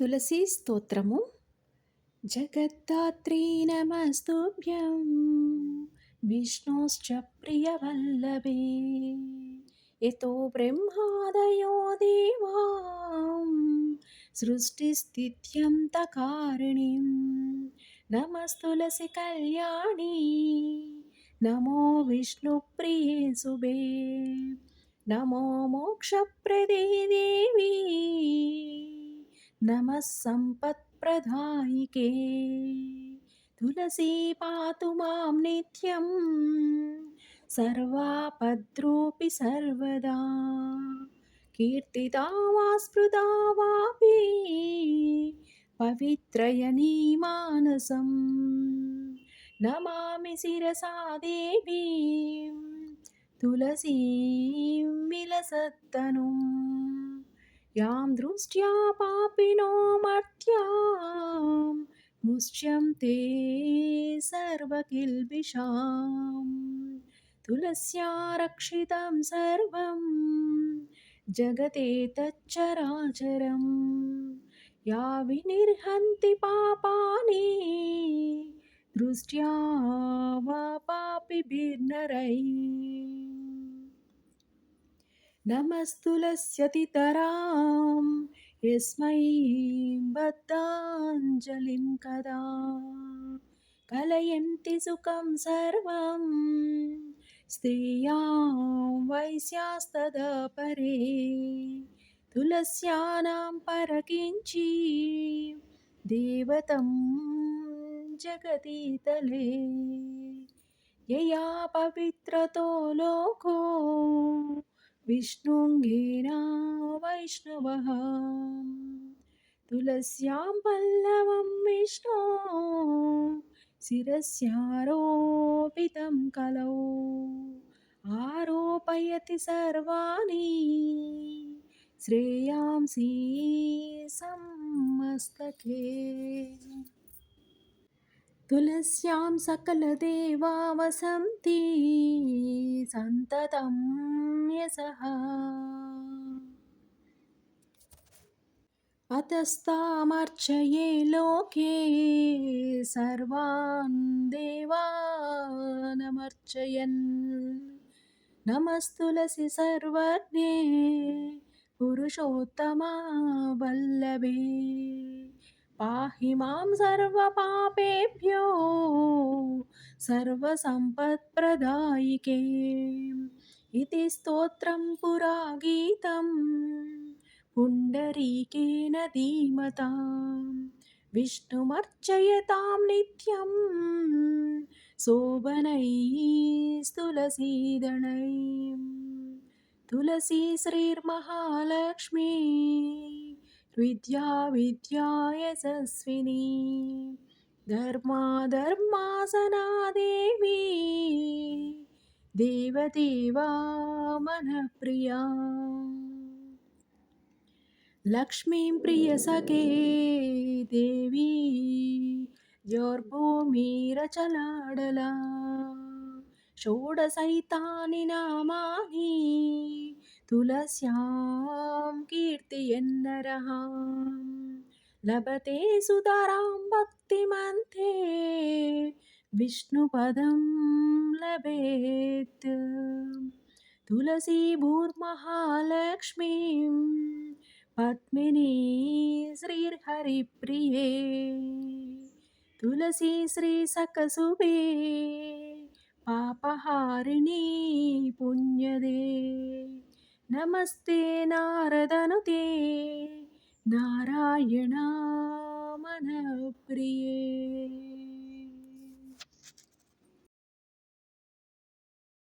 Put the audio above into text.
తులసీ స్తోత్రము. జగద్ధాత్రీ నమస్తుభ్యం విష్ణోశ్చ ప్రియవల్లభే. ఎతో బ్రహ్మాదయో దేవా. సృష్టిస్థిత్యంతకారిణీం నమస్తులసి కళ్యాణి. నమో విష్ణుప్రియే శుభే నమో మోక్షప్రదే దేవీ. नमः सम्पत्प्रदायिके तुलसी पातु मां नित्यं। सर्वापद्रोऽपि सर्वदा। कीर्तिता वा स्मृता वापि पवित्रयनी मानसं नमामि शिरसा देवीं। तुलसीं विलसत्तनुम् యాం దృష్ట్యా పాపినో మర్త్యాం. ముష్యంతే సర్వకిల్బిషాం. తులస్యా రక్షితం సర్వం. జగతే తచ్చరాచరం. యా వినిర్హంతి పాపాని. దృష్ట్యా వా పాపిభిర్నరై. నమస్తులస్యతితరాం యస్మై బద్ధాంజలిం కదా కలయంతి సుఖం సర్వం స్త్రీయాం వైశ్యాస్తదపరే తులస్యానాం పరకించి దేవతం జగదీతలే యయా పవిత్రతో లోకో विष्णुङ्गेना वैष्णवः तुलस्यां पल्लवं विष्णो शिरस्यारोपितं कलौ आरोपयति सर्वाणि श्रेयांसि सम्मस्तके तुलस्यां सकलदेवा वसन्ति सन्ततं यशः अतस्तामर्चये लोके सर्वान् देवानमर्चयन् नमस्तुलसि सर्वज्ञे पुरुषोत्तमा वल्लभे पाहि मां सर्वपापेभ्यो सर्वसम्पत्प्रदायिके इति स्तोत्रं पुरा गीतं पुण्डरीकेन धीमतां विष्णुमर्चयतां नित्यं शोभनैस्तुलसीदणैः तुलसी श्रीर्महालक्ष्मी విద్యా విద్యా యశస్విని. ధర్మా ధర్మాసనాదేవి దేవదేవా మన ప్రియా లక్ష్మీం ప్రియ సఖే దేవి. జోర్భూమిరచలాడల షోడసైతాని నామాని. తులస్యా कीर्तयन्नरः लभते सुतरां भक्तिमन्ते विष्णुपदं लभेत्। तुलसी भूर्महालक्ष्मीं। पद्मिनी श्रीर्हरिप्रिये तुलसी श्रीसकसुभे पापहारिणी पुण्यदे। ನಮಸ್ತೆ ನಾರದನುತೇ ನಾರಾಯಣ ಮನಪ್ರಿಯೇ